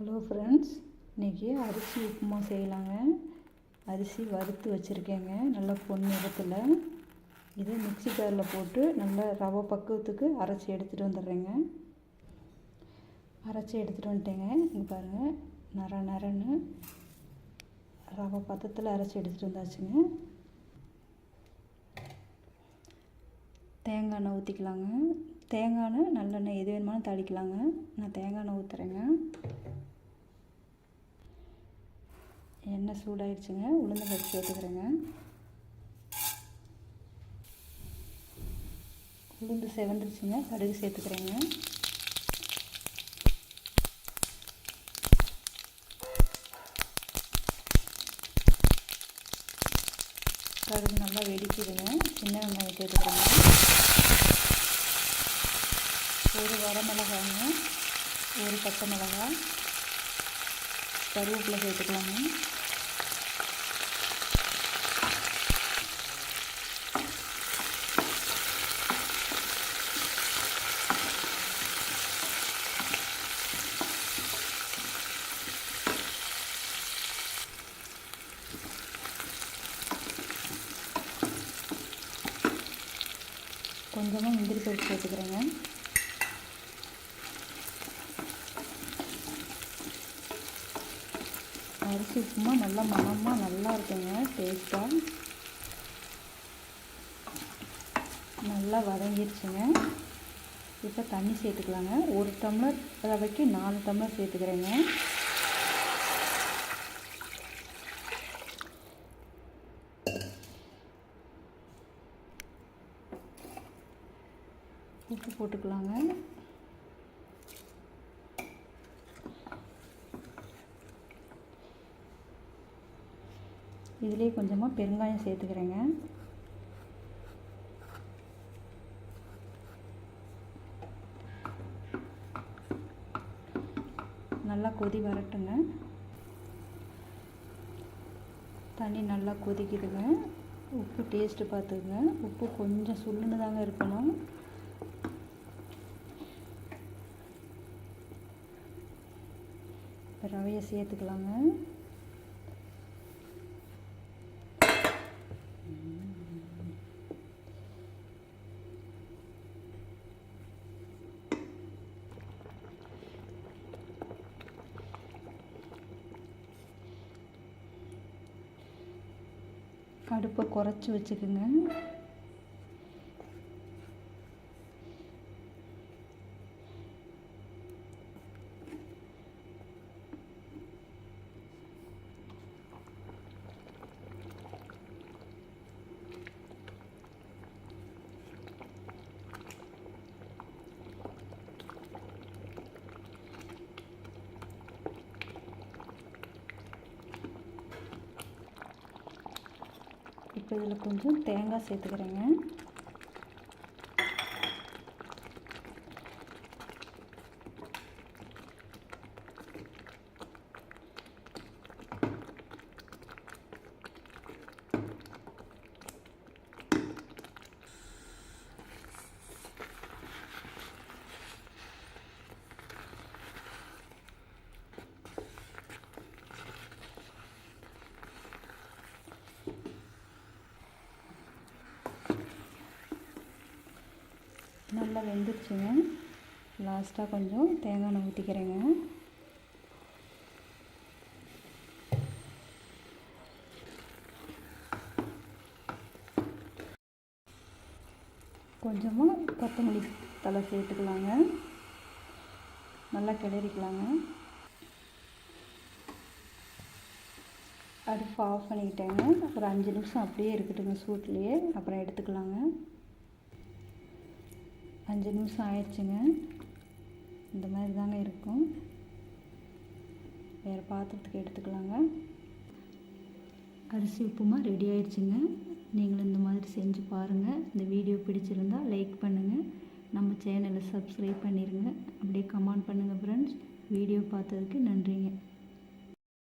Hello friends இன்றைக்கி அரிசி உப்புமா செய்யலாங்க. அரிசி வறுத்து வச்சுருக்கேங்க நல்லா பொன்னிறத்தில் இதை மிக்சி ஜாரில் போட்டு நல்லா ரவை பக்குவத்துக்கு அரைச்சி எடுத்துகிட்டு வந்துடுறேங்க. அரைச்சி எடுத்துகிட்டு வந்துட்டேங்க. இங்கே பாருங்கள் நர நரன்னு ரவை பதத்தில் அரைச்சி எடுத்துகிட்டு வந்தாச்சுங்க. தேங்காய் எண்ணெய் ஊற்றிக்கலாங்க தேங்காய் எண்ணெய் நல்லெண்ணெய் எது வேணுமானு தாளிக்கலாங்க. நான் தேங்காய் எண்ணெய் ஊற்றுறேங்க எண்ணெய் சூடாயிடுச்சுங்க உளுந்து பருப்பு சேர்த்துக்கிறேங்க. உளுந்து செவந்துருச்சுங்க. கடுகு சேர்த்துக்கிறேங்க. கடுகு நல்லா வெடிக்குதுங்க. சின்ன வெங்காயம் சேர்த்துக்கிறேங்க. ஒரு வரமிளகாங்க ஒரு பச்சை மிளகாய் கருவேப்பிலை சேர்த்துக்கலாங்க. கொஞ்சமாக முந்திரி பருப்பு சேர்த்துக்கிறேங்க. அரிசி உப்புமா நல்லா மனமாக நல்லா இருக்குங்க. டேஸ்ட்டாக நல்லா வதங்கிருச்சுங்க. இப்போ தண்ணி சேர்த்துக்கலாங்க. ஒரு டம்ளர் ரவைக்கு நாலு டம்ளர் சேர்த்துக்கிறேங்க. உப்பு போட்டுக்கலாங்க. இதுலேயே கொஞ்சமாக பெருங்காயம் சேர்த்துக்கிறேங்க. நல்லா கொதி வரட்டுங்க. தண்ணி நல்லா கொதிக்குதுங்க. உப்பு டேஸ்ட்டு பார்த்துக்குங்க. உப்பு கொஞ்சம் சுள்ளுன்னு தாங்க இருக்கணும். இப்போ ரவையை சேர்த்துக்கலாங்க. അടുപ്പ് കുറച്ച് വെച്ചിരിക്കുന്നത് இப்போ இதில் கொஞ்சம் தேங்காய் சேர்த்துக்கிறேங்க. நல்லா வெந்துருச்சுங்க. லாஸ்ட்டாக கொஞ்சம் தேங்காய் எண்ணெய் ஊற்றிக்கிறேங்க கொஞ்சமாக கொத்தமல்லி தலை சேர்த்துக்கலாங்க. நல்லா கிளறிக்கலாங்க. அடுப்பு ஆஃப் பண்ணிக்கிட்டேங்க. அப்புறம் அஞ்சு நிமிஷம் அப்படியே இருக்கட்டுங்க சூட்லேயே. அப்புறம் எடுத்துக்கலாங்க. அஞ்சு நிமிஷம் ஆயிடுச்சுங்க. இந்த மாதிரி தாங்க இருக்கும். வேறு பாத்திரத்துக்கு எடுத்துக்கலாங்க. அரிசி உப்புமா ரெடி ஆயிடுச்சுங்க. நீங்களும் இந்த மாதிரி செஞ்சு பாருங்கள் இந்த வீடியோ பிடிச்சிருந்தால் லைக் பண்ணுங்கள் நம்ம சேனலை சப்ஸ்கிரைப் பண்ணிடுங்க அப்படியே கமெண்ட் பண்ணுங்கள் ஃப்ரெண்ட்ஸ் வீடியோ பார்த்ததுக்கு நன்றிங்க.